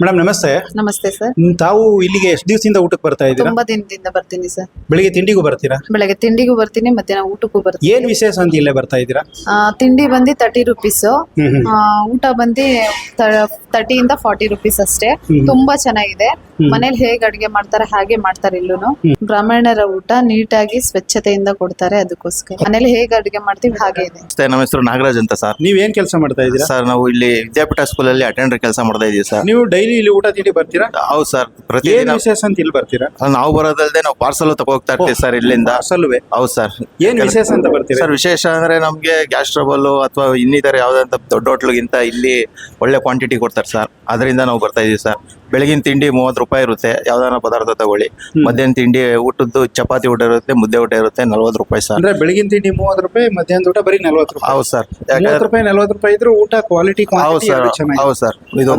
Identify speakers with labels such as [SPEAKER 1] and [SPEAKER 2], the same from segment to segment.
[SPEAKER 1] Madam ನಮಸ್ತೆ.
[SPEAKER 2] ನಮಸ್ತೆ sir.
[SPEAKER 1] ತಾವು ಇಲ್ಲಿಗೆ ಎಷ್ಟು ದಿವಸದಿಂದ ಊಟಕ್ಕೆ ಬರ್ತಾ ಇದ್ದೀರಾ?
[SPEAKER 2] ತುಂಬಾ ದಿನದಿಂದ ಬರ್ತೀನಿ ಸರ್.
[SPEAKER 1] ಬೆಳಿಗ್ಗೆ ತಿಂಡಿಗೂ ಬರ್ತೀರಾ?
[SPEAKER 2] ಬೆಳಿಗ್ಗೆ ತಿಂಡಿಗೂ ಬರ್ತೀನಿ ಮತ್ತೆ ನಾವು ಊಟಕ್ಕೂ ಬರ್ತೀನಿ.
[SPEAKER 1] ಏನ್ ವಿಶೇಷ ಅಂತ ಇಲ್ಲೇ ಬರ್ತಾ ಇದ್ದೀರಾ?
[SPEAKER 2] ಆ, ತಿಂಡಿ ಬಂದು ತರ್ಟಿ ರುಪೀಸ್. ಊಟ ಬಂದು ತರ್ಟಿಯಿಂದ ಫಾರ್ಟಿ ರುಪೀಸ್ ಅಷ್ಟೇ. ತುಂಬಾ ಚೆನ್ನಾಗಿದೆ. ಮನೇಲಿ ಹೇಗೆ ಅಡಿಗೆ ಮಾಡ್ತಾರೆ ಹಾಗೆ ಮಾಡ್ತಾರೆ ಇಲ್ಲೂನು. ಬ್ರಾಹ್ಮಣರ ಊಟ ನೀಟಾಗಿ ಸ್ವಚ್ಛತೆಯಿಂದ ಕೊಡ್ತಾರೆ ಅದಕ್ಕೋಸ್ಕರ. ಮನೇಲಿ ಹೇಗೆ ಅಡಿಗೆ ಮಾಡ್ತೀವಿ ಹಾಗೆ ಇದೆ.
[SPEAKER 3] ನಮಸ್ತೆ ನಮ್ಮ ಹೆಸರು ನಾಗರಾಜ್ ಅಂತ ಸರ್.
[SPEAKER 1] ನೀವ್ ಏನ್ ಕೆಲಸ ಮಾಡ್ತಾ ಇದ್ದೀರಾ?
[SPEAKER 3] ಸರ್ ನಾವು ಇಲ್ಲಿ ವಿದ್ಯಾಪೀಠ ಸ್ಕೂಲಲ್ಲಿ ಅಟೆಂಡರ್ ಕೆಲಸ ಮಾಡ್ತಾ ಇದೀವಿ ಸರ್.
[SPEAKER 1] ನೀವು ಡೈಲಿ ಇಲ್ಲಿ ಊಟ ತಿಂಡಿ ಬರ್ತೀರಾ?
[SPEAKER 3] ಹೌದು ಸರ್
[SPEAKER 1] ಏನ್
[SPEAKER 3] ಪ್ರತಿದಿನ
[SPEAKER 1] ವಿಶೇಷ ಅಂತ ಇಲ್ಲಿ ಬರ್ತೀರಾ?
[SPEAKER 3] ನಾವು ಬರೋದಲ್ದೆ ನಾವು ಪಾರ್ಸಲ್ ತಗೋಗ್ತಾ ಇರ್ತೀವಿ ಸರ್ ಇಲ್ಲಿಂದ.
[SPEAKER 1] ಅಸಲ್ವೇ
[SPEAKER 3] ಹೌದು ಸರ್.
[SPEAKER 1] ಏನ್ ವಿಶೇಷ ಅಂತ ಬರ್ತೀರಾ?
[SPEAKER 3] ಸರ್ ವಿಶೇಷ ಅಂದ್ರೆ ನಮ್ಗೆ ಗ್ಯಾಸ್ ಟ್ರಬಲ್ ಅಥವಾ ಇನ್ನಿತರ ಯಾವ್ದಂತ ದೊಡ್ಡ ಹೋಟ್ಲಿಗಿಂತ ಇಲ್ಲಿ ಒಳ್ಳೆ ಕ್ವಾಂಟಿಟಿ ಕೊಡ್ತಾರೆ ಸರ್. ಅದರಿಂದ ನಾವು ಬರ್ತಾ ಇದೀವಿ ಸರ್. ಬೆಳಗಿನ ತಿಂಡಿ ಮೂವತ್ತು ರೂಪಾಯಿ ಇರುತ್ತೆ. ಯಾವ್ದಾನ ಪದಾರ್ಥ ತಗೊಳ್ಳಿ. ಮಧ್ಯಾಹ್ನ ತಿಂಡಿ ಊಟದ್ದು ಚಪಾತಿ ಊಟ ಇರುತ್ತೆ ಮುದ್ದೆ ಊಟ ಇರುತ್ತೆ ನಲ್ವತ್ತು ರೂಪಾಯಿ ಸರ್.
[SPEAKER 1] ಅಂದ್ರೆ ಬೆಳಗಿನ ತಿಂಡಿ ಮೂವತ್ತು ರೂಪಾಯಿ ಮಧ್ಯಾಹ್ನದ ಊಟ ಬರೀ ನಲ್ವತ್ತು ರೂಪಾಯಿ.
[SPEAKER 3] ಹೌದು ಸರ್.
[SPEAKER 1] ಮೂವತ್ತು ರೂಪಾಯಿ ನಲ್ವತ್ತು ರೂಪಾಯಿ ಇದ್ರೆ ಊಟ ಕ್ವಾಲಿಟಿ
[SPEAKER 3] ಹೌದು ಸರ್. ಹೌದು ಸರ್. ಇದು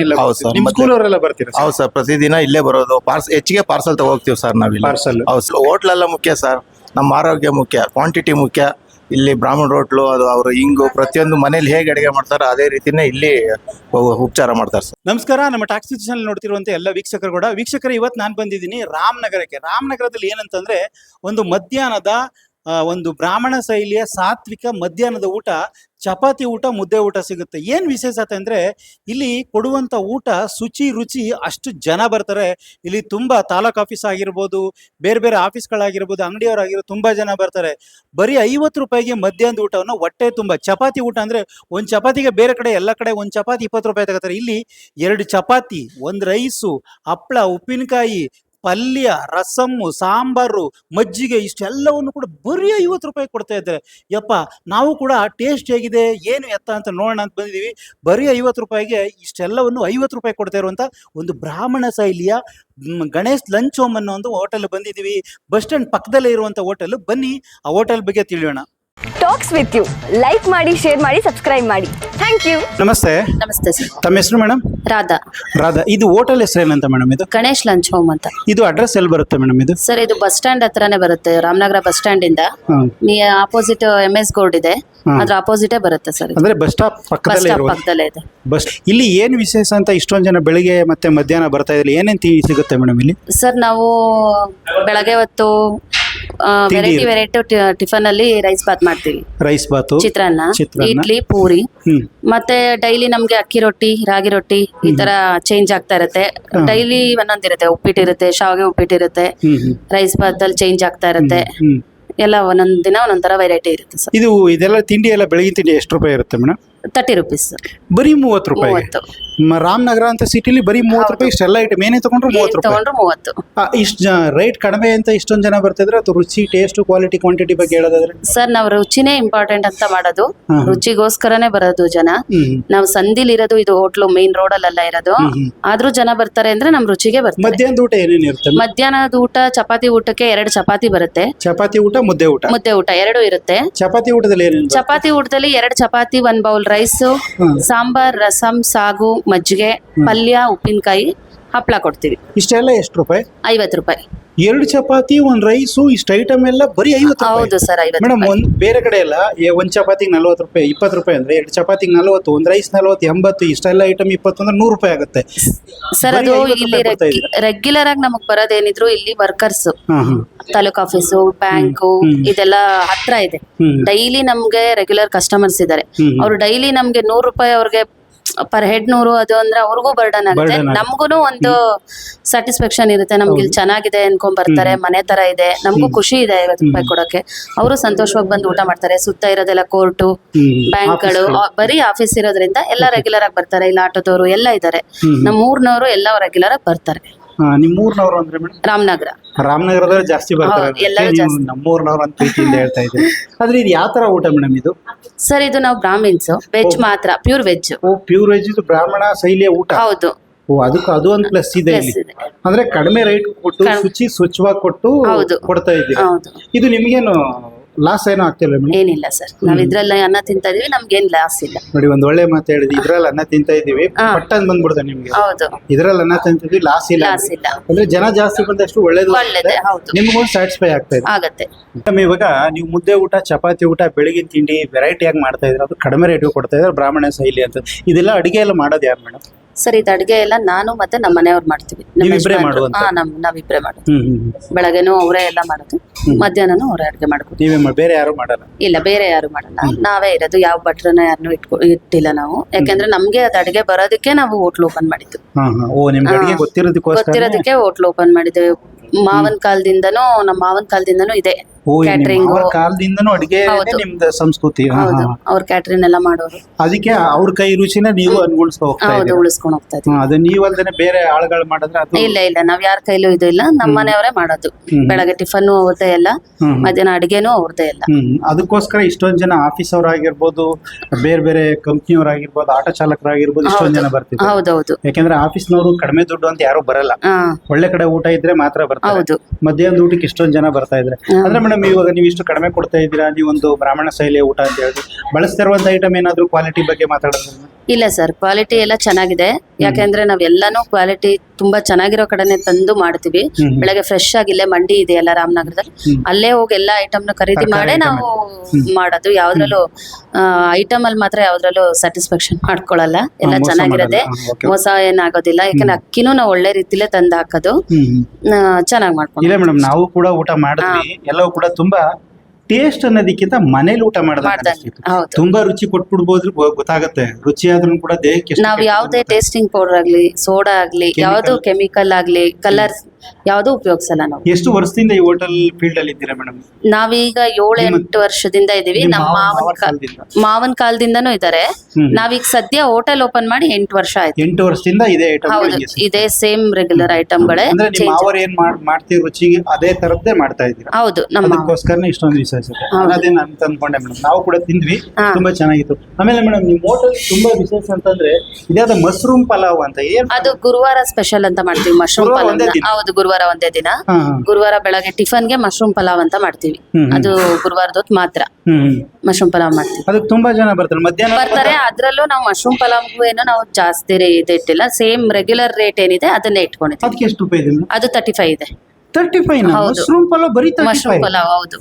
[SPEAKER 1] ಇಲ್ಲ
[SPEAKER 3] ಹೌದು ಸರ್.
[SPEAKER 1] ನಿಮ್ಮ
[SPEAKER 3] ಮತ್ತೆ-
[SPEAKER 1] ಸ್ಕೂಲ್ ಅವರೆಲ್ಲ ಬರ್ತೀರಾ
[SPEAKER 3] ಹೌದು ಸರ್. ಪ್ರತಿದಿನ ಇಲ್ಲೇ ಬರೋದು. ಪಾರ್ಸ್ ಹೆಚ್ಚಿಗೆ ಪಾರ್ಸಲ್ ತಗೋಗ್ತೀವಿ ಸರ್ ನಾವಿಲ್ಲಿ.
[SPEAKER 1] ಪಾರ್ಸಲ್.
[SPEAKER 3] ಹೌದು ಸರ್. ಹೋಟ್ಲೆಲ್ಲ ಮುಖ್ಯ ಸರ್. ನಮ್ಮ ಆರೋಗ್ಯ ಮುಖ್ಯ. ಕ್ವಾಂಟಿಟಿ ಮುಖ್ಯ. ಇಲ್ಲಿ ಬ್ರಾಹ್ಮಣ ರೋಟ್ಲು, ಅದು ಅವರು ಹಿಂಗು ಪ್ರತಿಯೊಂದು ಮನೇಲಿ ಹೇಗೆ ಅಡಿಗೆ ಮಾಡ್ತಾರೋ ಅದೇ ರೀತಿನೇ ಇಲ್ಲಿ ಉಪಚಾರ ಮಾಡ್ತಾರೆ ಸರ್.
[SPEAKER 1] ನಮಸ್ಕಾರ, ನಮ್ಮ ಟ್ಯಾಕ್ಸಿ ಚಾನಲ್ ನೋಡ್ತಿರುವಂತ ಎಲ್ಲ ವೀಕ್ಷಕರು ಕೂಡ. ವೀಕ್ಷಕರು ಇವತ್ತು ನಾನು ಬಂದಿದ್ದೀನಿ ರಾಮನಗರಕ್ಕೆ. ರಾಮನಗರದಲ್ಲಿ ಏನಂತಂದ್ರೆ, ಒಂದು ಮಧ್ಯಾಹ್ನದ ಒಂದು ಬ್ರಾಹ್ಮಣ ಶೈಲಿಯ ಸಾತ್ವಿಕ ಮಧ್ಯಾಹ್ನದ ಊಟ, ಚಪಾತಿ ಊಟ, ಮುದ್ದೆ ಊಟ ಸಿಗುತ್ತೆ. ಏನು ವಿಶೇಷತೆ ಅಂದರೆ, ಇಲ್ಲಿ ಕೊಡುವಂಥ ಊಟ ಶುಚಿ ರುಚಿ ಅಷ್ಟು ಜನ ಬರ್ತಾರೆ. ಇಲ್ಲಿ ತುಂಬ ತಾಲೂಕು ಆಫೀಸ್ ಆಗಿರ್ಬೋದು, ಬೇರೆ ಬೇರೆ ಆಫೀಸ್ಗಳಾಗಿರ್ಬೋದು ಅಂಗಡಿಯವರಾಗಿರ್ಬೋದು ತುಂಬ ಜನ ಬರ್ತಾರೆ. ಬರೀ ಐವತ್ತು ರೂಪಾಯಿಗೆ ಮಧ್ಯಾಹ್ನದ ಊಟವನ್ನು ಹೊಟ್ಟೆ ತುಂಬ. ಚಪಾತಿ ಊಟ ಅಂದರೆ, ಒಂದು ಚಪಾತಿಗೆ ಬೇರೆ ಕಡೆ, ಎಲ್ಲ ಕಡೆ ಒಂದು ಚಪಾತಿ ಇಪ್ಪತ್ತು ರೂಪಾಯಿ ತಗೋತಾರೆ. ಇಲ್ಲಿ ಎರಡು ಚಪಾತಿ, ಒಂದು ರೈಸು ಹಪ್ಪಳ ಉಪ್ಪಿನಕಾಯಿ ಪಲ್ಯ, ರಸಮ್ಮು, ಸಾಂಬಾರು, ಮಜ್ಜಿಗೆ ಇಷ್ಟೆಲ್ಲವನ್ನು ಕೂಡ ಬರೀ ಐವತ್ತು ರೂಪಾಯಿ ಕೊಡ್ತಾ ಇದ್ದಾರೆ. ಯಪ್ಪ, ನಾವು ಕೂಡ ಟೇಸ್ಟ್ ಹೇಗಿದೆ, ಏನು ಎತ್ತ ಅಂತ ನೋಡೋಣ ಅಂತ ಬಂದಿದ್ದೀವಿ. ಬರೀ ಐವತ್ತು ರೂಪಾಯಿಗೆ ಇಷ್ಟೆಲ್ಲವನ್ನು ಐವತ್ತು ರೂಪಾಯಿ ಕೊಡ್ತಾ ಇರುವಂಥ ಒಂದು ಬ್ರಾಹ್ಮಣ ಶೈಲಿಯ ಗಣೇಶ್ ಲಂಚ್ ಹೋಮ್ ಅನ್ನೋ ಒಂದು ಹೋಟೆಲ್ ಬಂದಿದ್ದೀವಿ. ಬಸ್ ಸ್ಟ್ಯಾಂಡ್ ಪಕ್ಕದಲ್ಲೇ ಇರುವಂಥ ಹೋಟೆಲ್ ಬನ್ನಿ, ಆ ಹೋಟೆಲ್ ಬಗ್ಗೆ ತಿಳಿಯೋಣ.
[SPEAKER 4] ಟಾಕ್ಸ್ ವಿತ್ ಯು ಲೈಕ್ ಮಾಡಿ ಶೇರ್ ಮಾಡಿ ಸಬ್ಸ್ಕ್ರೈಬ್ ಮಾಡಿ. ಥ್ಯಾಂಕ್ ಯು
[SPEAKER 1] ನಮಸ್ತೆ.
[SPEAKER 5] ನಮಸ್ತೆ ಸರ್.
[SPEAKER 1] ತಮ್ಮ ಹೆಸರು ಮೇಡಮ್?
[SPEAKER 5] ರಾಧಾ.
[SPEAKER 1] ರಾಧಾ. ಇದು ಹೋಟೆಲ್ ಹೆಸರು ಏನಂತ ಮೇಡಮ್ ಇದು?
[SPEAKER 5] ಗಣೇಶ್ ಲಂಚ್ ಹೋಮ್ ಅಂತ.
[SPEAKER 1] ಇದು ಅಡ್ರೆಸ್ ಎಲ್ಲಿ ಬರುತ್ತೆ ಮೇಡಮ್ ಇದು?
[SPEAKER 5] ಸರ್ ಇದು ಬಸ್ ಸ್ಟ್ಯಾಂಡ್ ಹತ್ರನೇ ಬರುತ್ತೆ ರಾಮನಗರ ಬಸ್ ಸ್ಟ್ಯಾಂಡ್ ಇಂದ
[SPEAKER 1] ಹ್ಮ್.
[SPEAKER 5] ನೀ ಆಪೋಸಿಟ್ ಎಂ ಎಸ್ ಗೋಲ್ಡ್ ಇದೆ. ಅದ್ರ ಆಪೋಸಿಟೇ ಬರುತ್ತೆ ಸರ್ ಇದು.
[SPEAKER 1] ಅಂದ್ರೆ ಬಸ್ ಸ್ಟಾಪ್
[SPEAKER 5] ಬಸ್
[SPEAKER 1] ಪಕ್ಕದಲ್ಲೇ
[SPEAKER 5] ಸ್ಟಾಪ್
[SPEAKER 1] ಇರುವ
[SPEAKER 5] ಪಕ್ಕದಲ್ಲೇ ಇದೆ.
[SPEAKER 1] ಬಸ್ ಇಲ್ಲಿ ಏನ್ ವಿಶೇಷ ಅಂತ ಇಷ್ಟೊಂದು ಜನ ಬೆಳಿಗ್ಗೆ ಮತ್ತೆ ಮಧ್ಯಾಹ್ನ ಬರ್ತಾ ಇದ್ರೆ ಏನೇನ್ ತಿಂಡಿ ಸಿಗುತ್ತೆ ಮೇಡಮ್ ಇಲ್ಲಿ?
[SPEAKER 5] ಸರ್ ನಾವು ಬೆಳಗ್ಗೆ ಹೊತ್ತು ವೆರೈಟಿ ವೆರೈಟಿ ಟಿಫನ್ ಅಲ್ಲಿ ರೈಸ್ ಬಾತ್ ಮಾಡ್ತೀವಿ.
[SPEAKER 1] ರೈಸ್ ಬಾತ್
[SPEAKER 5] ಚಿತ್ರಾನ್ನ. ಇಡ್ಲಿ ಪೂರಿ. ಮತ್ತೆ ಡೈಲಿ ನಮ್ಗೆ ಅಕ್ಕಿ ರೊಟ್ಟಿ ರಾಗಿ ರೊಟ್ಟಿ ಈ ತರ ಚೇಂಜ್ ಆಗ್ತಾ ಇರುತ್ತೆ. ಡೈಲಿ ಒಂದೊಂದಿರುತ್ತೆ ಉಪ್ಪಿಟ್ಟಿರುತ್ತೆ ಶಾವಿಗೆ ಉಪ್ಪಿಟ್ಟಿರುತ್ತೆ ರೈಸ್ ಬಾತ್ ಅಲ್ಲಿ ಚೇಂಜ್ ಆಗ್ತಾ ಇರುತ್ತೆ. ಎಲ್ಲ ಒಂದೊಂದ್ ದಿನ ಒಂದೊಂದ್ ತರ ವೆರೈಟಿ ಇರುತ್ತೆ ಸರ್.
[SPEAKER 1] ಇದು ಇದೆಲ್ಲ ತಿಂಡಿ ಎಲ್ಲ ಬೆಳಗಿನ ತಿಂಡಿ ಎಷ್ಟು ರೂಪಾಯಿ ಇರುತ್ತೆ ಮೇಡಮ್?
[SPEAKER 5] ತರ್ಟಿ ರುಪೀಸ್
[SPEAKER 1] ಬರೀ ಮೂವತ್ತು ರೂಪಾಯಿ
[SPEAKER 5] ಮೂವತ್ತು.
[SPEAKER 1] ರಾಮನಗರ ಅಂತ ಸಿಟಿಲಿ ಬರೀ ಮೂವತ್ತು ರೂಪಾಯಿ ಇಷ್ಟೆಲ್ಲ ಐಟಮ್ ಏನೇ ತಗೊಂಡ್ರು ಮೂವತ್ತು ರೂಪಾಯಿ.
[SPEAKER 5] ತಗೊಂಡ್ರು ಮೂವತ್ತು.
[SPEAKER 1] ಇಷ್ಟು ರೇಟ್ ಕಡಿಮೆ ಅಂತ ಇಷ್ಟೊಂದು ಜನ ಬರ್ತಿದ್ರೆ ಅಥವಾ ರುಚಿ ಟೇಸ್ಟ್ ಕ್ವಾಲಿಟಿ ಕ್ವಾಂಟಿಟಿ ಬಗ್ಗೆ ಹೇಳೋದಾದ್ರೆ?
[SPEAKER 5] ಸರ್ ನಾವು ರುಚಿನೇ ಇಂಪಾರ್ಟೆಂಟ್ ಅಂತ ಮಾಡೋದು. ರುಚಿಗೋಸ್ಕರನೇ ಬರೋದು ಜನ.
[SPEAKER 1] ಹ್ಮ್
[SPEAKER 5] ನಾವು ಸಂದಿಲ್ ಇರೋದು ಇದು ಹೋಟ್ಲು ಮೇನ್ ರೋಡ್ ಅಲ್ಲೆಲ್ಲ ಇರೋದು.
[SPEAKER 1] ಹ್ಮ್.
[SPEAKER 5] ಆದ್ರೂ ಜನ ಬರ್ತಾರೆ ಅಂದ್ರೆ ನಮ್ ರುಚಿಗೆ ಬರ್ತಾರೆ.
[SPEAKER 1] ಮಧ್ಯಾಹ್ನದ ಊಟ ಏನೇನು ಇರುತ್ತೆ?
[SPEAKER 5] ಮಧ್ಯಾಹ್ನದ ಊಟ ಚಪಾತಿ ಊಟಕ್ಕೆ ಎರಡು ಚಪಾತಿ ಬರುತ್ತೆ.
[SPEAKER 1] ಚಪಾತಿ ಊಟ ಮುದ್ದೆ ಊಟ?
[SPEAKER 5] ಮುದ್ದೆ ಊಟ ಎರಡು ಇರುತ್ತೆ.
[SPEAKER 1] ಚಪಾತಿ ಊಟದಲ್ಲಿ ಏನೇನು
[SPEAKER 5] ಚಪಾತಿ ಊಟದಲ್ಲಿ ಎರಡು ಚಪಾತಿ ಒಂದ್ ಬೌಲ್ ರೈಸ್. ಸಾಂಬಾರ್ ರಸಂ ಸಾಗು ಮಜ್ಜಿಗೆ ಪಲ್ಯ ಉಪ್ಪಿನಕಾಯಿ ಹಪ್ಪಳ ಕೊಡ್ತೀವಿ.
[SPEAKER 1] ಇಷ್ಟೆಲ್ಲ ಎಷ್ಟು ರೂಪಾಯಿ?
[SPEAKER 5] ಐವತ್ತು ರೂಪಾಯಿ.
[SPEAKER 1] ಎರಡು ಚಪಾತಿ ಒಂದ್ ರೈಸು ಇಷ್ಟ ಐಟಮ್ ಎಲ್ಲ ಬರೀ ಐವತ್ತು
[SPEAKER 5] ಹೌದು ಸರ್ ಐವತ್ತು
[SPEAKER 1] ಮೇಡಮ್ ಒಂದ್ ಬೇರೆ ಕಡೆ ಎಲ್ಲ ಏ, ಒಂದ್ ಚಪಾತಿಗೆ ನಲ್ವತ್ತು ರೂಪಾಯಿ ಇಪ್ಪತ್ತು ರೂಪಾಯಿ ಅಂದ್ರೆ ಎರಡು ಚಪಾತಿಗೆ ನಲ್ವತ್ತು ಒಂದ್ ರೈಸ್ ನಲ್ವತ್ತು ಎಂಬತ್ತು ಇಷ್ಟೆಲ್ಲ ಐಟಮ್ ಇಪ್ಪತ್ತು ಅಂದ್ರೆ ನೂರು ರೂಪಾಯಿ ಆಗುತ್ತೆ.
[SPEAKER 5] ಸರ್
[SPEAKER 1] ಬರೀ
[SPEAKER 5] ಅದು
[SPEAKER 1] 50
[SPEAKER 5] ಇಲ್ಲಿ
[SPEAKER 1] ರೂಪಾಯಿ ಕೊಡ್ತಾ ಇದ್ದೀರಾ?
[SPEAKER 5] ರೆಗ್ಯುಲರ್ ಆಗಿ ನಮಗ್ ಬರೋದೇನಿದ್ರು ಇಲ್ಲಿ ವರ್ಕರ್ಸ್
[SPEAKER 1] ಹಾ ಹಾ.
[SPEAKER 5] ತಾಲೂಕ್ ಆಫೀಸು ಬ್ಯಾಂಕು ಇದೆಲ್ಲ ಹತ್ರ ಇದೆ.
[SPEAKER 1] ಹ್ಮ್.
[SPEAKER 5] ಡೈಲಿ ನಮ್ಗೆ ರೆಗ್ಯುಲರ್ ಕಸ್ಟಮರ್ಸ್ ಇದ್ದಾರೆ
[SPEAKER 1] ಹ್ಮ್.
[SPEAKER 5] ಅವ್ರು ಡೈಲಿ ನಮ್ಗೆ ನೂರು ರೂಪಾಯಿ ಅವ್ರಿಗೆ ಪರ್ ಹೆಡ್ ನೂರು ಅದು ಅಂದ್ರೆ ಅವ್ರಿಗೂ ಬರ್ಡನ್ ಆಗುತ್ತೆ
[SPEAKER 1] Burden ಆಗುತ್ತೆ.
[SPEAKER 5] ನಮ್ಗೂ ಒಂದು ಸ್ಯಾಟಿಸ್ಫ್ಯಾಕ್ಷನ್ ಇರುತ್ತೆ. ನಮ್ಗೆ ಇಲ್ಲಿ ಚೆನ್ನಾಗಿದೆ ಅನ್ಕೊಂಡ್ ಬರ್ತಾರೆ ಮನೆ ತರ ಇದೆ. ನಮಗೂ ಖುಷಿ ಇದೆ ಐವತ್ತು ರೂಪಾಯಿ ಕೊಡೋಕೆ. ಅವರು ಸಂತೋಷವಾಗಿ ಬಂದು ಊಟ ಮಾಡ್ತಾರೆ. ಸುತ್ತ ಇರೋದೆಲ್ಲ ಕೋರ್ಟು
[SPEAKER 1] ಹ್ಮ್.
[SPEAKER 5] ಬ್ಯಾಂಕ್ಗಳು ಬರೀ ಆಫೀಸ್ ಇರೋದ್ರಿಂದ ಎಲ್ಲ ರೆಗ್ಯುಲರ್ ಆಗಿ ಬರ್ತಾರೆ. ಇಲ್ಲ ಆಟೋದವರು ಎಲ್ಲ ಇದ್ದಾರೆ.
[SPEAKER 1] ಹ್ಮ್.
[SPEAKER 5] ನಮ್ಮ ಊರ್ನವರು ಎಲ್ಲ ರೆಗ್ಯುಲರ್ ಆಗಿ ಬರ್ತಾರೆ.
[SPEAKER 1] ಹಾ, ನಿಮ್ ಊರ್ನವ್ರು ಅಂದ್ರೆ ಮೇಡಮ್?
[SPEAKER 5] ರಾಮನಗರ.
[SPEAKER 1] ರಾಮನಗರದವ್ರು ಜಾಸ್ತಿ ಬರ್ತಾರೆ
[SPEAKER 5] ಹೌದು, ಎಲ್ಲರೂ
[SPEAKER 1] ಅದಕ್ಕೆ ನೀವು
[SPEAKER 5] ಜಾಸ್ತಿ.
[SPEAKER 1] ನಮ್ಮೂರ್ನವ್ರು ಅಂತ ಪ್ರೀತಿಯಿಂದ ಹೇಳ್ತಾ ಇದ್ದೀವಿ ಆದ್ರೆ ಇದು ಯಾವ ತರ ಊಟ ಮೇಡಮ್ ಇದು?
[SPEAKER 5] ಸರ್ ಇದು ನಾವು ಬ್ರಾಹ್ಮಿನ್ಸ್. ವೆಜ್ ಮಾತ್ರ ಪ್ಯೂರ್ ವೆಜ್
[SPEAKER 1] ಓ ಪ್ಯೂರ್ ವೆಜ್ ಇದು ಬ್ರಾಹ್ಮಣ ಶೈಲಿಯ ಊಟ?
[SPEAKER 5] ಹೌದು.
[SPEAKER 1] ಓ ಅದಕ್ಕೆ ಅದು ಒಂದು ಪ್ಲಸ್ ಇದೆ
[SPEAKER 5] Plus
[SPEAKER 1] ಇಲ್ಲಿ.
[SPEAKER 5] ಇದೆ.
[SPEAKER 1] ಅಂದ್ರೆ ಕಡಿಮೆ ರೇಟ್ ಕೊಟ್ಟು ಶುಚಿ ಸ್ವಚ್ಛವಾಗಿ ಕೊಟ್ಟು
[SPEAKER 5] ಹೌದು.
[SPEAKER 1] ಕೊಡ್ತಾ ಇದ್ದೀವಿ
[SPEAKER 5] ಹೌದು.
[SPEAKER 1] ಇದು ನಿಮ್ಗೇನು ಲಾಸ್ ಏನೋ ಆಗ್ತಿಲ್ಲ ಮೇಡಮ್?
[SPEAKER 5] ಏನಿಲ್ಲ ಸರ್. ನಾವ್ ಇದ್ರಲ್ಲಿ ಅನ್ನ ತಿಂತಾ ಇದೀವಿ ನಮ್ಗೇನ್ ಲಾಸ್ ಇಲ್ಲ.
[SPEAKER 1] ನೋಡಿ ಒಂದ್ ಒಳ್ಳೆ ಮಾತು ಹೇಳಿದ್ವಿ ಇದ್ರಲ್ಲಿ ಅನ್ನ ತಿಂತಾ ಇದೀವಿ
[SPEAKER 5] ಹಾ.
[SPEAKER 1] ಪಟ್ಟನ್ ಬಂದ್ಬಿಡುತ್ತೆ ನಿಮ್ಗೆ.
[SPEAKER 5] ಹೌದು.
[SPEAKER 1] ಇದ್ರಲ್ಲಿ ಅನ್ನ ತಿಂತಿದ್ವಿ ಲಾಸ್ ಇಲ್ಲ.
[SPEAKER 5] ಲಾಸ್ ಇಲ್ಲ.
[SPEAKER 1] ಅಂದ್ರೆ ಜನ ಜಾಸ್ತಿ ಬಂದಷ್ಟು ಒಳ್ಳೇದು
[SPEAKER 5] ಒಳ್ಳೇದೇ ಹೌದು.
[SPEAKER 1] ನಿಮ್ಗೊಂದು ಸ್ಯಾಟಿಸ್ಫೈ ಆಗ್ತಾ ಇದೆ.
[SPEAKER 5] ಆಗತ್ತೆ.
[SPEAKER 1] ಮೇಡಮ್ ಇವಾಗ ನೀವು ಮುದ್ದೆ ಊಟ ಚಪಾತಿ ಊಟ ಬೆಳಗಿನ ತಿಂಡಿ ವೆರೈಟಿಯಾಗಿ ಮಾಡ್ತಾ ಇದ್ರೆ ಅದು ಕಡಿಮೆ ರೇಟಿಗೆ ಕೊಡ್ತಾ ಇದ್ದಾರೆ ಬ್ರಾಹ್ಮಣ ಶೈಲಿ ಅಂತ. ಇದೆಲ್ಲ ಅಡಿಗೆ ಎಲ್ಲ ಮಾಡೋದು ಯಾರು ಮೇಡಮ್?
[SPEAKER 5] ಸರ್ ಇದು ಅಡ್ಗೆ ಎಲ್ಲ ನಾನು ಮತ್ತೆ ನಮ್ಮ ಮನೆಯವ್ರು ಮಾಡ್ತೀವಿ. ನಮ್ಮ
[SPEAKER 1] ನೀವಿಬ್ರೇ
[SPEAKER 5] ಯಜಮಾನ್ರು.
[SPEAKER 1] ಮಾಡುವಂತ?
[SPEAKER 5] ಹಾ ನಮ್ ನಾವಿಬ್ರೇ ಮಾಡೋದು.
[SPEAKER 1] ಬೆಳಗ್ಗೆನು ಹ್ಮ್ ಹ್ಮ್.
[SPEAKER 5] ಬೆಳಗ್ಗೆನೂ ಅವರೇ ಎಲ್ಲ ಮಾಡೋದು ಮಧ್ಯಾಹ್ನನೂ ಅವರೇ ಅಡ್ಗೆ ಮಾಡ್ಕೊತೀವಿ
[SPEAKER 1] ನೀವೇ ಮಾಡ್- ಬೇರೆ ಯಾರು ಮಾಡಲ್ಲ?
[SPEAKER 5] ಇಲ್ಲ ಬೇರೆ ಯಾರು ಮಾಡಲ್ಲ. ನಾವೇ ಇರೋದು ಯಾವ ಭಟ್ರನ್ನ ಯಾರನ್ನೂ ಇಟ್ಕೊ ಇಟ್ಟಿಲ್ಲ ನಾವು. ಯಾಕಂದ್ರೆ ನಮ್ಗೆ ಅದು ಅಡ್ಗೆ ಬರೋದಕ್ಕೆ ನಾವು ಹೋಟ್ಲ್ ಓಪನ್ ಮಾಡಿದ್ದು.
[SPEAKER 1] ಹಾ ಹಾ. ಓ ನಿಮ್ಗೆ ಅಡಿಗೆ ಗೊತ್ತಿರೋದಕ್ಕೋಸ್ಕರ
[SPEAKER 5] ಗೊತ್ತಿರೋದಕ್ಕೆ ಹೋಟ್ಲ್ ಓಪನ್ ಮಾಡಿದ್ದೇವೆ ಮಾವನ್ ಕಾಲದಿಂದನೂ ನಮ್ಮ ಮಾವನ್ ಕಾಲದಿಂದನೂ ಇದೆ. ಕ್ಯಾಟ್ರಿಂಗ್
[SPEAKER 1] ಅವ್ರ ಕಾಲದಿಂದನೂ ಅಡಿಗೆ. ನಿಮ್ದು ಸಂಸ್ಕೃತಿ.
[SPEAKER 5] ಅವ್ರ ಕ್ಯಾಟ್ರಿಂಗ್ ಎಲ್ಲ ಮಾಡೋರು.
[SPEAKER 1] ಅದಕ್ಕೆ ಅವ್ರ ಕೈ ರುಚಿನ ನೀವು ಅನ್ಗೊಳಿಸ್ಕೊ ಹೋಗ್ತಾ
[SPEAKER 5] ಹೌದು
[SPEAKER 1] ಇದ್ದೀರಾ?
[SPEAKER 5] ಉಳಿಸ್ಕೊಂಡು ಹೋಗ್ತಾ ಇದ್ವಿ
[SPEAKER 1] ಹ್ಮ್, ಅದು ನೀವಲ್ದೇನೆ ಬೇರೆ ಆಳುಗಳು ಮಾಡಿದ್ರೆ ಅದು
[SPEAKER 5] ಇಲ್ಲ ಇಲ್ಲ. ನಾವ್ ಯಾರ ಕೈಲೂ ಇದು ಇಲ್ಲ. ನಮ್ಮ ಮನೆಯವರೇ ಮಾಡೋದು. ಬೆಳಗ್ಗೆ ಟಿಫನ್ ಅವ್ರದೇ ಎಲ್ಲ.
[SPEAKER 1] ಹ್ಮ್.
[SPEAKER 5] ಮಧ್ಯಾಹ್ನ ಅಡಿಗೆನೂ ಅವ್ರದೇ ಇಲ್ಲ
[SPEAKER 1] ಹ್ಮ್ ಅದಕ್ಕೋಸ್ಕರ ಇಷ್ಟೊಂದ್ ಜನ ಆಫೀಸ್ ಆಗಿರ್ಬೋದು ಬೇರೆ ಬೇರೆ ಕಂಪ್ನಿಯವರಾಗಿರ್ಬೋದು ಆಟೋ ಚಾಲಕರಾಗಿರ್ಬೋದು ಇಷ್ಟೊಂದ್ ಜನ ಬರ್ತಿದ್ರು
[SPEAKER 5] ಹೌದೌದು.
[SPEAKER 1] ಯಾಕಂದ್ರೆ ಆಫೀಸ್ ನವರು ಕಡಿಮೆ ದುಡ್ಡು ಅಂತ ಯಾರು ಬರಲ್ಲ.
[SPEAKER 5] ಹಾ.
[SPEAKER 1] ಒಳ್ಳೆ ಕಡೆ ಊಟ ಇದ್ರೆ ಮಾತ್ರ ಬರ್ತಾರೆ.
[SPEAKER 5] ಹೌದು.
[SPEAKER 1] ಮಧ್ಯಾಹ್ನದ ಊಟಕ್ಕೆ ಇಷ್ಟೊಂದ್ ಜನ ಬರ್ತಾ ಇದ್ರೆ ಅಂದ್ರೆ ಮೇಡಮ್ ಇವಾಗ ನೀವು ಇಷ್ಟು ಕಡಿಮೆ ಕೊಡ್ತಾ ಇದ್ದೀರಾ? ಒಂದು ಬ್ರಾಹ್ಮಣ ಶೈಲಿಯ ಊಟ ಅಂತ ಹೇಳಿ. ಬಳಸ್ತಿರುವಂತ ಐಟಮ್ ಏನಾದ್ರು ಕ್ವಾಲಿಟಿ ಬಗ್ಗೆ ಮಾತಾಡೋದು
[SPEAKER 5] ಇಲ್ಲ ಸರ್ ಕ್ವಾಲಿಟಿ ಎಲ್ಲ ಚೆನ್ನಾಗಿದೆ. ಯಾಕೆಂದ್ರೆ ನಾವ್ ಎಲ್ಲಾನು ಕ್ವಾಲಿಟಿ ತುಂಬಾ ಚೆನ್ನಾಗಿರೋ ಕಡೆನೆ ತಂದು ಮಾಡ್ತೀವಿ. ಬೆಳಗ್ಗೆ ಫ್ರೆಶ್ ಆಗಿ ಇಲ್ಲೇ ಮಂಡಿ ಇದೆಯಲ್ಲ ರಾಮನಗರದಲ್ಲಿ.
[SPEAKER 1] ಹ್ಮ್.
[SPEAKER 5] ಅಲ್ಲೇ ಹೋಗಿ ಎಲ್ಲಾ ಐಟಮ್ನ ಖರೀದಿ ಮಾಡೇ ನಾವು ಮಾಡೋದು. ಯಾವ್ದ್ರಲ್ಲೂ ಐಟಮ್ ಅಲ್ಲಿ ಮಾತ್ರ ಯಾವ್ದ್ರಲ್ಲೂ ಸ್ಯಾಟಿಸ್ಫ್ಯಾಕ್ಷನ್ ಮಾಡ್ಕೊಳಲ್ಲ. ಎಲ್ಲ ಚೆನ್ನಾಗಿರೋದೇ. ಮೋಸ ಏನಾಗೋದಿಲ್ಲ ಯಾಕಂದ್ರೆ ಅಕ್ಕಿನೂ ನಾವು ಒಳ್ಳೆ ರೀತಿಲೇ ತಂದು ಹಾಕೋದು. ಚೆನ್ನಾಗಿ ಮಾಡ್ಕೊಂಡು
[SPEAKER 1] ಇಲ್ಲ ಮೇಡಮ್ ನಾವು ಕೂಡ ಊಟ ಮಾಡಿದ್ವಿ. ಎಲ್ಲವೂ ಕೂಡ ತುಂಬಾ ಟೇಸ್ಟ್ ಅನ್ನೋದಕ್ಕಿಂತ ಮನೇಲಿ ಊಟ
[SPEAKER 5] ಮಾಡಿದ
[SPEAKER 1] ಮಾಡಿದಂಗೆ. ತುಂಬಾ ರುಚಿ ಕೊಟ್ಬಿಡ್ಬೋದು ಗೊತ್ತಾಗುತ್ತೆ. ರುಚಿ ಆದ್ರೂ ಕೂಡ ದೇಹಕ್ಕೆ
[SPEAKER 5] ನಾವು ಯಾವುದೇ ಟೇಸ್ಟಿಂಗ್ ಪೌಡರ್ ಆಗ್ಲಿ ಸೋಡಾ ಆಗ್ಲಿ
[SPEAKER 1] ಯಾವುದು
[SPEAKER 5] ಯಾವ್ದು ಕೆಮಿಕಲ್ ಆಗ್ಲಿ ಕಲರ್ ಯಾವ್ದು ಉಪಯೋಗಿಸಲ್ಲ ನಾವು.
[SPEAKER 1] ಎಷ್ಟು ವರ್ಷದಿಂದ ಈ ಹೋಟೆಲ್ ಫೀಲ್ಡ್ ಅಲ್ಲಿ ಇದ್ದೀರಾ ಮೇಡಮ್?
[SPEAKER 5] ನಾವೀಗ ಏಳು
[SPEAKER 1] ನಿಮ್ಮ-
[SPEAKER 5] ಎಂಟು ವರ್ಷದಿಂದ ಇದೀವಿ
[SPEAKER 1] ನಿಮ್ಮ
[SPEAKER 5] ನಮ್ಮ
[SPEAKER 1] ಮಾವ-
[SPEAKER 5] ಮಾವನ್
[SPEAKER 1] ಮಾವನ
[SPEAKER 5] ಕಾ-
[SPEAKER 1] ಕಾಲದಿಂದ.
[SPEAKER 5] ಮಾವನ್ ಕಾಲದಿಂದನೂ ಇದಾರೆ
[SPEAKER 1] ಹ್ಮ್.
[SPEAKER 5] ನಾವೀಗ ಸದ್ಯ ಹೋಟೆಲ್ ಓಪನ್ ಮಾಡಿ ಎಂಟು ವರ್ಷ ಆಯ್ತು.
[SPEAKER 1] ಎಂಟು ವರ್ಷದಿಂದ ಇದೇ ಐಟಮ್
[SPEAKER 5] ಹೌದು. ಇದೇ ಸೇಮ್ ರೆಗ್ಯುಲರ್ ಐಟಮ್ಗಳೇ
[SPEAKER 1] ಅಂದ್ರೆ ನಿಮ್ಮ ಮಾವರು ಏನ್ ಮಾಡ್ ಮಾಡ್ತೀವಿ ರುಚಿಗೆ ಅದೇ ತರದ್ದೇ ಮಾಡ್ತಾ ಇದ್ದೀರಾ?
[SPEAKER 5] ಹೌದು ನಮ್ಮ ಮಾವ.
[SPEAKER 1] ಅದಕ್ಕೋಸ್ಕರನೇ ಇಷ್ಟೊಂದು ವಿಶೇಷತೆ.
[SPEAKER 5] ಹೌದು.
[SPEAKER 1] ಅದೇನು ಅಂತ ಅನ್ಕೊಂಡೆ ಮೇಡಮ್. ನಾವು ಕೂಡ ತಿಂದ್ವಿ.
[SPEAKER 5] ಹಾ.
[SPEAKER 1] ತುಂಬಾ ಚೆನ್ನಾಗಿತ್ತು. ಆಮೇಲೆ ಮೇಡಮ್ ನಿಮ್ ಹೋಟೆಲ್ ತುಂಬಾ ವಿಶೇಷ ಅಂತಂದ್ರೆ ಇದ್ಯಾವ್ದು ಮಶ್ರೂಮ್ ಪಲಾವ್ ಅಂತ ಏನ್
[SPEAKER 5] ಅದು ಗುರುವಾರ ಸ್ಪೆಷಲ್ ಅಂತ ಮಾಡ್ತೀವಿ ಮಶ್ರೂಮ್ ಪಲಾವ್
[SPEAKER 1] ಒಂದೇ ದಿನ?
[SPEAKER 5] ಹೌದು ಗುರುವಾರ ಒಂದೇ ದಿನ. ಗುರುವಾರ ಬೆಳಗ್ಗೆ ಟಿಫನ್ಗೆ ಮಶ್ರೂಮ್ ಪಲಾವ್ ಅಂತ ಮಾಡ್ತೀವಿ. ಅದು ಗುರುವಾರದೊತ್ ಮಾತ್ರ. ಮಶ್ರೂಮ್ ಪಲಾವ್ ಮಾಡ್ತೀವಿ.
[SPEAKER 1] ಅದಕ್ಕೆ ತುಂಬಾ ಜನ ಬರ್ತಾರೆ. ಮಧ್ಯಾಹ್ನ
[SPEAKER 5] ಬರ್ತಾರೆ ಅದ್ರಲ್ಲೂ ನಾವು ಮಶ್ರೂಮ್ ಪಲಾವ್ ಏನೋ ನಾವು ಜಾಸ್ತಿ ಇದು ಇಟ್ಟಿಲ್ಲ. ಸೇಮ್ ರೆಗ್ಯುಲರ್ ರೇಟ್ ಏನಿದೆ ಅದನ್ನೇ ಇಟ್ಕೊಂಡಿದ್ದೀವಿ.
[SPEAKER 1] ಅದಕ್ಕೆ ಎಷ್ಟು ರೂಪಾಯಿ ಇದೆ
[SPEAKER 5] ಅದು ತರ್ಟಿ ಫೈವ್ ಇದೆ
[SPEAKER 1] ತರ್ಟಿ ಫೈವ್ ಮಶ್ರೂಮ್ ಪಲಾವ್ ಬರೀ
[SPEAKER 5] ಮಶ್ರೂಮ್ ಪಲಾವ್ ಹೌದು.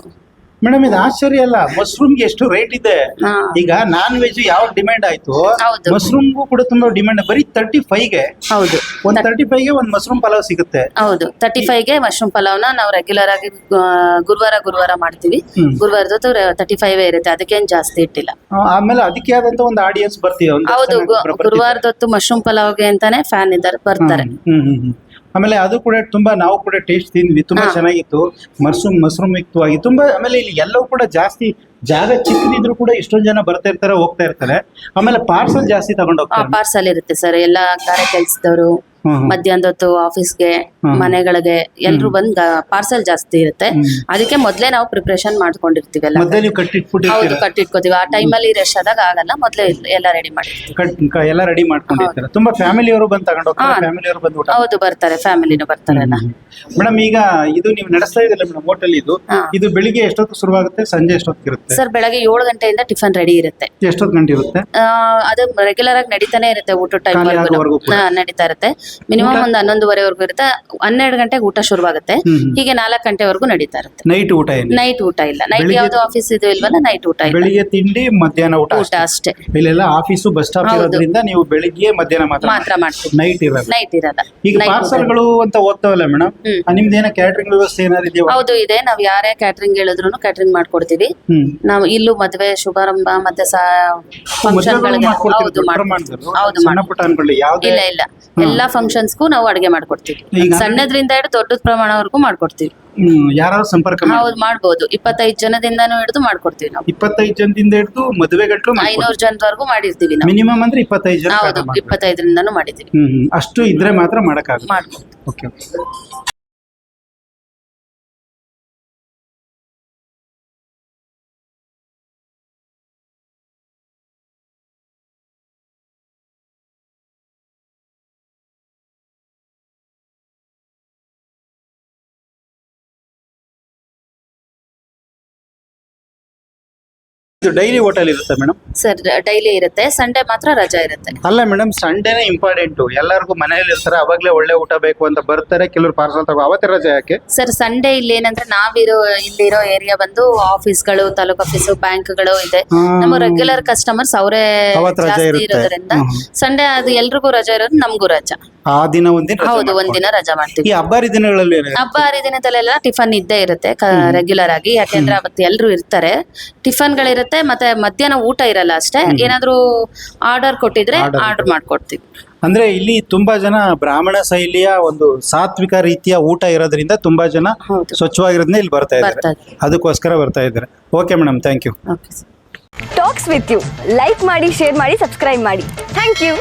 [SPEAKER 1] ಮೇಡಮ್ ಇದು ಆಶ್ಚರ್ಯ ಅಲ್ಲ. ಮಶ್ರೂಮ್ಗೆ ಎಷ್ಟು ರೇಟ್ ಇದೆ?
[SPEAKER 5] ಹಾ.
[SPEAKER 1] ಈಗ ನಾನ್ ವೆಜ್ ಯಾವ ಡಿಮ್ಯಾಂಡ್ ಆಯ್ತು?
[SPEAKER 5] ಮಶ್ರೂಮ್
[SPEAKER 1] ಮಶ್ರೂಮ್ಗೂ ಕೂಡ ತುಂಬಾ ಡಿಮ್ಯಾಂಡ್ ಬರೀ ತರ್ಟಿ ಗೆ
[SPEAKER 5] ಹೌದು.
[SPEAKER 1] ಒಂದ್ ತರ್ಟಿ ಗೆ ಒಂದ್ ಮಶ್ರೂಮ್ ಪಲಾವ್ ಸಿಗುತ್ತೆ.
[SPEAKER 5] ಹೌದು. ತರ್ಟಿ ಗೆ ಮಶ್ರೂಮ್ ಪಲಾವ್ನ ನಾವು ರೆಗ್ಯುಲರ್ ಆಗಿ ಆ, ಗುರುವಾರ ಗುರುವಾರ ಮಾಡ್ತೀವಿ.
[SPEAKER 1] ಹ್ಮ್.
[SPEAKER 5] ಗುರುವಾರದೊತ್ತು ತರ್ಟಿ ಫೈವ್ ಇರುತ್ತೆ. ಅದಕ್ಕೇನ್ ಜಾಸ್ತಿ ಇಟ್ಟಿಲ್ಲ.
[SPEAKER 1] ಆ, ಆಮೇಲೆ ಅದಕ್ಕೆ ಆದಂತ ಒಂದು ಆಡಿಯನ್ಸ್ ಬರ್ತೀವಿ. ಒಂದು
[SPEAKER 5] ಹೌದು.
[SPEAKER 1] ಗುರುವಾರದ
[SPEAKER 5] ಗು-
[SPEAKER 1] ಮಶ್ರೂಮ್ ಪಲಾವ್
[SPEAKER 5] ಗುರುವಾರದೊತ್ತು ಮಶ್ರೂಮ್ ಪಲಾವ್ಗೆ ಅಂತಾನೆ ಫ್ಯಾನ್ ಇದ್ದಾರೆ ಬರ್ತಾರೆ.
[SPEAKER 1] ಹ್ಮ್ ಹ್ಮ್ ಹ್ಮ್. ಆಮೇಲೆ ಅದು ಕೂಡ ತುಂಬಾ ನಾವು ಕೂಡ ಟೇಸ್ಟ್ ತಿಂದ್ವಿ ತುಂಬಾ ಚೆನ್ನಾಗಿತ್ತು. ಮಶ್ರೂಮ್ ಮಶ್ರೂಮ್ ಯುಕ್ತವಾಗಿ ತುಂಬಾ ಆಮೇಲೆ ಇಲ್ಲಿ ಎಲ್ಲವೂ ಕೂಡ ಜಾಸ್ತಿ ಜಾಗ ಚಿಕ್ಕದಿದ್ರು ಕೂಡ ಇಷ್ಟೊಂದು ಜನ ಬರ್ತಾ ಇರ್ತಾರೆ ಹೋಗ್ತಾ ಇರ್ತಾರೆ. ಆಮೇಲೆ ಪಾರ್ಸಲ್ ಜಾಸ್ತಿ ತಗೊಂಡೋಗ್ತಾರೆ
[SPEAKER 5] ಪಾರ್ಸಲ್ ಇರುತ್ತೆ ಸರ್ ಎಲ್ಲ ಕಾರ್ಯ ಕೆಲ್ಸದವರು.
[SPEAKER 1] ಹ್ಮ್
[SPEAKER 5] ಹೊತ್ತು ಆಫೀಸ್ಗೆ. ಮನೆಗಳಿಗೆ ಎಲ್ರು ಬಂದ್ ಪಾರ್ಸೆಲ್ ಜಾಸ್ತಿ ಇರುತ್ತೆ. ಅದಕ್ಕೆ ಮೊದ್ಲೇ ನಾವು ಪ್ರಿಪ್ರೇಷನ್ ಮಾಡ್ಕೊಂಡಿರ್ತೀವಿ
[SPEAKER 1] ಮೊದ್ಲೇ ನೀವು
[SPEAKER 5] ಹೌದು
[SPEAKER 1] ಕಟ್ಟಿಟ್ಬಿಟ್ಟಿರ್ತೀರ
[SPEAKER 5] ಕಟ್ಟಿಟ್ಕೋತೀವಿ. ಆ ಟೈಮಲ್ಲಿ ರಶ್ ಆದಾಗ ಆಗಲ್ಲ. ಮೊದ್ಲೇ ಎಲ್ಲ ರೆಡಿ ಮಾಡಿರ್ತೀವಿ
[SPEAKER 1] ಎಲ್ಲ ರೆಡಿ ಮಾಡ್ಕೊಂಡಿರ್ತಾರೆ. ತುಂಬಾ ಫ್ಯಾಮಿಲಿಯವರು ಬಂದು ತಗೊಂಡು ಹೋಗ್ತಾರೆ. ಫ್ಯಾಮಿಲಿಯವರು ಬಂದು ಊಟ
[SPEAKER 5] ಹೌದು ಬರ್ತಾರೆ. ಫ್ಯಾಮಿಲಿನೂ ಬರ್ತಾರೆ ಎಲ್ಲ.
[SPEAKER 1] ಮೇಡಮ್ ಈಗ ಇದು ನೀವು ನಡೆಸ್ತಾ ಇದಿಲ್ಲ ಮೇಡಮ್ ಹೋಟೆಲ್ ಇದು. ಇದು ಬೆಳಿಗ್ಗೆ ಎಷ್ಟೊತ್ತು ಶುರುವಾಗುತ್ತೆ? ಸಂಜೆ ಎಷ್ಟೊತ್ತಿಗೆ ಇರುತ್ತೆ?
[SPEAKER 5] ಸರ್ ಬೆಳಗ್ಗೆ ಏಳು ಗಂಟೆಯಿಂದ ಟಿಫನ್ ರೆಡಿ ಇರುತ್ತೆ.
[SPEAKER 1] ಎಷ್ಟೊತ್ತು ಗಂಟೆ ಇರುತ್ತೆ?
[SPEAKER 5] ಅದು ರೆಗ್ಯುಲರ್ ಆಗಿ ನಡೀತಾನೆ ಇರುತ್ತೆ ಊಟ ಟೈಮ್ ನಡೀತಾ ಇರುತ್ತೆ. ಮಿನಿಮಮ್ ಒಂದು ಹನ್ನೊಂದುವರೆವರೆಗೂ ಇರುತ್ತೆ. ಹನ್ನೆರಡು ಗಂಟೆಗೆ ಊಟ ಶುರುವಾಗುತ್ತೆ. ಹೀಗೆ ನಾಲ್ಕು ಗಂಟೆವರೆಗೂ ನಡೀತಾ ಇರುತ್ತೆ.
[SPEAKER 1] ನೈಟ್ ಊಟ ಏನು?
[SPEAKER 5] ನೈಟ್ ಊಟ ಇಲ್ಲ. ನೈಟ್
[SPEAKER 1] ಬೆಳಿಗ್ಗೆ-
[SPEAKER 5] ಯಾವ್ದು ಆಫೀಸ್ ಇದು ಇಲ್ವಲ್ಲ ನೈಟ್ ಊಟ ಇಲ್ಲ.
[SPEAKER 1] ಬೆಳಿಗ್ಗೆ ತಿಂಡಿ ಮಧ್ಯಾಹ್ನ ಊಟ
[SPEAKER 5] ಊಟ ಅಷ್ಟೇ.
[SPEAKER 1] ಇಲ್ಲೆಲ್ಲ ಆಫೀಸು ಬಸ್ ಸ್ಟಾಪ್
[SPEAKER 5] ಹೌದು.
[SPEAKER 1] ಇರೋದ್ರಿಂದ ನೀವು ಬೆಳಿಗ್ಗೆ ಮಧ್ಯಾಹ್ನ ಮಾತ್ರ
[SPEAKER 5] ಮಾತ್ರ ಮಾಡ್ತೀವಿ
[SPEAKER 1] ನೈಟ್ ಇರಲ್ಲ.
[SPEAKER 5] ನೈಟ್ ಇರಲ್ಲ.
[SPEAKER 1] ಈಗ
[SPEAKER 5] Night ಊಟ
[SPEAKER 1] ಪಾರ್ಸಲ್ಗಳು ಅಂತ ಓದ್ತಾವಲ್ಲ ಮೇಡಮ್
[SPEAKER 5] ಹ್ಮ್.
[SPEAKER 1] ನಿಮ್ದೇನ ಕ್ಯಾಟ್ರಿಂಗ್ ವ್ಯವಸ್ಥೆ ಏನಾದ್ರು ಇದೆಯಾ?
[SPEAKER 5] ಹೌದು ಇದೆ. ನಾವ್ ಯಾರೇ ಕ್ಯಾಟ್ರಿಂಗ್ ಹೇಳಿದ್ರು ಕ್ಯಾಟ್ರಿಂಗ್ ಮಾಡ್ಕೊಡ್ತೀವಿ.
[SPEAKER 1] ಹ್ಮ್.
[SPEAKER 5] ನಾವು ಇಲ್ಲೂ ಮದ್ವೆ ಶುಭಾರಂಭ ಮತ್ತೆ ಫಂಕ್ಷನ್
[SPEAKER 1] ಮದ್ವೆಗಳು
[SPEAKER 5] ಗಳಿಗೆ
[SPEAKER 1] ಮಾಡ್ಕೊಡ್ತೀವಿ,
[SPEAKER 5] ಹೌದು
[SPEAKER 1] ದೊಡ್ಡ
[SPEAKER 5] ಮಾಡ್ಕೊಡ್ತೀವಿ.
[SPEAKER 1] ಪ್ರಮಾಣದಲ್ಲಿ.
[SPEAKER 5] ಹೌದು
[SPEAKER 1] ಸಣ್ಣ
[SPEAKER 5] ಮಾಡ್ಕೊಡ್ತೀವಿ.
[SPEAKER 1] ಪುಟ್ಟ ಅನ್ಕೊಳ್ಳಿ ಯಾವ್ದೇ
[SPEAKER 5] ಇಲ್ಲ ಇಲ್ಲ. ಎಲ್ಲಾ ಫಂಕ್ಷನ್ಸ್ಗೂ ನಾವು ಅಡುಗೆ ಮಾಡ್ಕೊಡ್ತೀವಿ.
[SPEAKER 1] ಈಗ-
[SPEAKER 5] ಸಣ್ಣದ್ರಿಂದ ಹಿಡಿದು ದೊಡ್ಡದ ಪ್ರಮಾಣವರೆಗೂ ಮಾಡ್ಕೊಡ್ತೀವಿ.
[SPEAKER 1] ಯಾರು ಸಂಪರ್ಕ ಮಾಡಿ
[SPEAKER 5] ಹೌದು ಮಾಡ್ಬೋದು. ಇಪ್ಪತ್ತೈದು ಜನದಿಂದನೂ ಹಿಡಿದು ಮಾಡ್ಕೊಡ್ತೀವಿ ನಾವು.
[SPEAKER 1] ಇಪ್ಪತ್ತೈದು ಜನದಿಂದ ಹಿಡಿದು ಮದುವೆ ಗಂಟಲು
[SPEAKER 5] ಐನೂರು ಜನದವರೆಗೂ ಮಾಡಿರ್ತೀವಿ ನಾವು.
[SPEAKER 1] ಮಿನಿಮಮ್ ಅಂದ್ರೆ ಇಪ್ಪತ್ತೈದು ಜನ
[SPEAKER 5] ಹೌದು ಇಪ್ಪತ್ತೈದರಿಂದನೂ ಮಾಡಿದ್ದೀವಿ. ಮಾಡಿದೀವಿ
[SPEAKER 1] ಹ್ಮ್ ಹ್ಮ್. ಅಷ್ಟು ಇದ್ರೆ ಮಾತ್ರ ಮಾಡಕ್ಕಾಗುತ್ತೆ
[SPEAKER 5] ಮಾಡ್ಬೋದು.
[SPEAKER 1] ಓಕೆ. ಇದು ಡೈಲಿ ಹೋಟೆಲ್ ಇರುತ್ತೆ ಮೇಡಮ್
[SPEAKER 5] ಸರ್ ಡೈಲಿ ಇರುತ್ತೆ ಸಂಡೇ ಮಾತ್ರ ರಜಾ ಇರುತ್ತೆ.
[SPEAKER 1] ಅಲ್ಲ ಮೇಡಮ್ ಸಂಡೇನೇ ಇಂಪಾರ್ಟೆಂಟ್ ಎಲ್ಲರಿಗೂ ಮನೆಯಲ್ಲಿ ಇರ್ತಾರೆ ಅವಾಗಲೇ ಒಳ್ಳೆ ಊಟ ಬೇಕು ಅಂತ ಬರ್ತಾರೆ ಕೆಲವರು ಪಾರ್ಸಲ್ ತಗೋ ಅವತ್ತೇ ರಜೆ ಯಾಕೆ?
[SPEAKER 5] ಸರ್ ಸಂಡೇ ಇಲ್ಲಿ ಏನಂದ್ರೆ ನಾವಿರೋ ಇಲ್ಲಿರೋ ಏರಿಯಾ ಬಂದು ಆಫೀಸ್ಗಳು ತಾಲೂಕ್ ಆಫೀಸು ಬ್ಯಾಂಕ್ಗಳು ಇದೆ. ನಮ್ಮ ರೆಗ್ಯುಲರ್ ಕಸ್ಟಮರ್ಸ್ ಅವರೇ
[SPEAKER 1] ಅವತ್ತು ರಜೆ
[SPEAKER 5] ಜಾಸ್ತಿ
[SPEAKER 1] ಇರುತ್ತೆ.
[SPEAKER 5] ಇರೋದ್ರಿಂದ
[SPEAKER 1] ಹ್ಮ್.
[SPEAKER 5] ಸಂಡೇ ಅದು ಎಲ್ರಿಗೂ ರಜಾ ಇರೋದು ನಮಗೂ ರಜಾ.
[SPEAKER 1] ಆ ದಿನ ಒಂದಿನ ರಜೆ
[SPEAKER 5] ಹೌದು
[SPEAKER 1] ಮಾಡ್ಕೊಂಡು.
[SPEAKER 5] ಒಂದಿನ ರಜಾ ಮಾಡ್ತೀವಿ.
[SPEAKER 1] ಈ ದಿನಗಳಲ್ಲಿ ಹರಿದಿನಗಳಲ್ಲಿ
[SPEAKER 5] ಹಬ್ಬ ಹರಿದಿನದಲ್ಲೆಲ್ಲ ಟಿಫನ್ ಇದ್ದೇ ಇರುತ್ತೆ ರೆಗ್ಯುಲರ್ ಆಗಿ. ಯಾಕೆಂದ್ರೆ ಅವತ್ತು ಎಲ್ರು ಇರ್ತಾರೆ. ಟಿಫನ್ಗಳಿರುತ್ತೆ ಮತ್ತೆ ಮಧ್ಯಾಹ್ನ ಊಟ ಇರಲ್ಲ ಅಷ್ಟೇ. ಏನಾದ್ರೂ ಆರ್ಡರ್ ಕೊಟ್ಟಿದ್ರೆ ಆರ್ಡರ್ ಮಾಡ್ಕೊಡ್ತೀವಿ.
[SPEAKER 1] ಅಂದ್ರೆ ಇಲ್ಲಿ ತುಂಬಾ ಜನ ಬ್ರಾಹ್ಮಣ ಶೈಲಿಯ ಒಂದು ಸಾತ್ವಿಕ ರೀತಿಯ ಊಟ ಇರೋದ್ರಿಂದ ತುಂಬಾ ಜನ
[SPEAKER 5] ಹೌದು.
[SPEAKER 1] ಸ್ವಚ್ಛವಾಗಿರೋದ್ರಿಂದ ಇಲ್ಲಿ ಬರ್ತಾ ಇದ್ದಾರೆ.
[SPEAKER 5] ಇದ್ದಾರೆ.
[SPEAKER 1] ಅದಕ್ಕೋಸ್ಕರ ಬರ್ತಾ ಇದ್ದಾರೆ. Okay madam thank you
[SPEAKER 5] okay
[SPEAKER 4] talks with you like ಮಾಡಿ ಶೇರ್ ಮಾಡಿ ಸಬ್ಸ್ಕ್ರೈಬ್ ಮಾಡಿ. Thank you